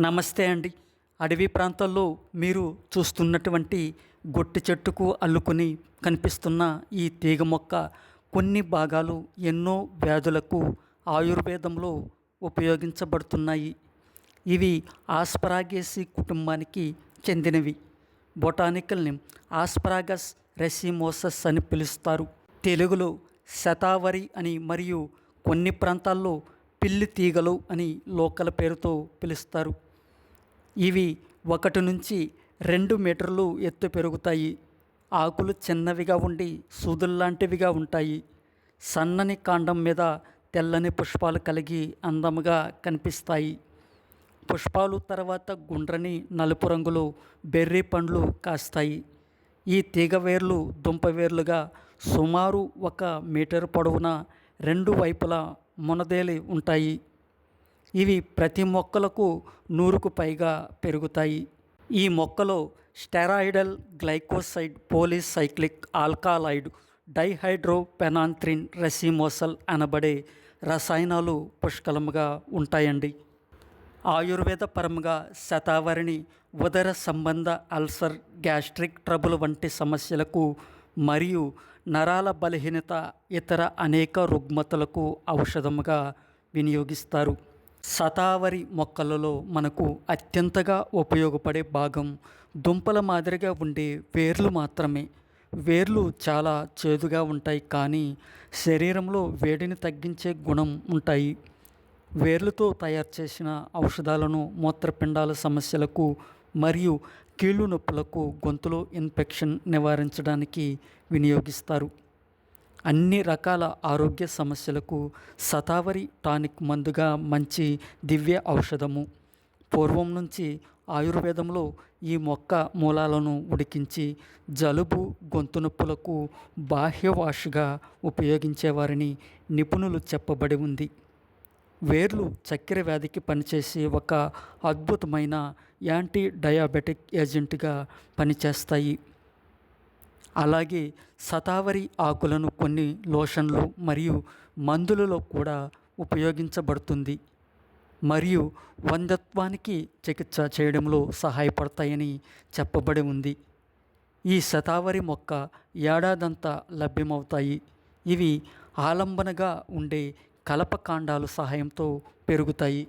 నమస్తే అండి. అడవి ప్రాంతాల్లో మీరు చూస్తున్నటువంటి గొట్టి చెట్టుకు అల్లుకొని కనిపిస్తున్న ఈ తీగ మొక్క కొన్ని భాగాలు ఎన్నో వ్యాధులకు ఆయుర్వేదంలో ఉపయోగించబడుతున్నాయి. ఇవి ఆస్పరాగేసి కుటుంబానికి చెందినవి. బొటానికల్ని ఆస్పరాగస్ రెసిమోసస్ అని పిలుస్తారు. తెలుగులో శతావరి అని మరియు కొన్ని ప్రాంతాల్లో పిల్లి తీగలు అని లోకల పేరుతో పిలుస్తారు. ఇవి ఒకటి నుంచి రెండు మీటర్లు ఎత్తు పెరుగుతాయి. ఆకులు చిన్నవిగా ఉండి సూదుల్లాంటివిగా ఉంటాయి. సన్నని కాండం మీద తెల్లని పుష్పాలు కలిగి అందముగా కనిపిస్తాయి. పుష్పాలు తర్వాత గుండ్రని నలుపు రంగులో బెర్రీ పండ్లు కాస్తాయి. ఈ తీగవేర్లు దుంపవేర్లుగా దుంప వేర్లుగా సుమారు ఒక మీటర్ పొడవున రెండు వైపులా మునదేలి ఉంటాయి. ఇవి ప్రతి మొక్కలకు నూరుకు పైగా పెరుగుతాయి. ఈ మొక్కలో స్టెరాయిడల్ గ్లైకోసైడ్ పోలీసైక్లిక్ ఆల్కాలాయిడ్ డైహైడ్రోపెనాంత్రిన్ రెసిమోసల్ అనబడే రసాయనాలు పుష్కలముగా ఉంటాయండి. ఆయుర్వేద పరముగా శతావరిని ఉదర సంబంధ అల్సర్ గ్యాస్ట్రిక్ ట్రబుల్ వంటి సమస్యలకు మరియు నరాల బలహీనత ఇతర అనేక రుగ్మతలకు ఔషధముగా వినియోగిస్తారు. శతావరి మొక్కలలో మనకు అత్యంతగా ఉపయోగపడే భాగం దుంపల మాదిరిగా ఉండే వేర్లు మాత్రమే. వేర్లు చాలా చేదుగా ఉంటాయి కానీ శరీరంలో వేడిని తగ్గించే గుణం ఉంటాయి. వేర్లతో తయారు చేసిన ఔషధాలను మూత్రపిండాల సమస్యలకు మరియు కీళ్ళు నొప్పులకు గొంతులో ఇన్ఫెక్షన్ నివారించడానికి వినియోగిస్తారు. అన్ని రకాల ఆరోగ్య సమస్యలకు శతావరి టానిక్ మందుగా మంచి దివ్య ఔషధము. పూర్వం నుంచి ఆయుర్వేదంలో ఈ మొక్క మూలాలను ఉడికించి జలుబు గొంతు నొప్పులకు బాహ్యవాష్గా ఉపయోగించేవారని నిపుణులు చెప్పబడి ఉంది. వేర్లు చక్కెర వ్యాధికి పనిచేసే ఒక అద్భుతమైన యాంటీ డయాబెటిక్ ఏజెంట్గా పనిచేస్తాయి. అలాగే శతావరి ఆకులను కొన్ని లోషన్లు మరియు మందులలో కూడా ఉపయోగించబడుతుంది. మరియు వందత్వానికి చికిత్స చేయడంలో సహాయపడతాయని చెప్పబడి ఉంది. ఈ శతావరి మొక్క ఏడాదంతా లభ్యమవుతాయి. ఇవి ఆలంబనగా ఉండే కలపకాండాలు సహాయంతో పెరుగుతాయి.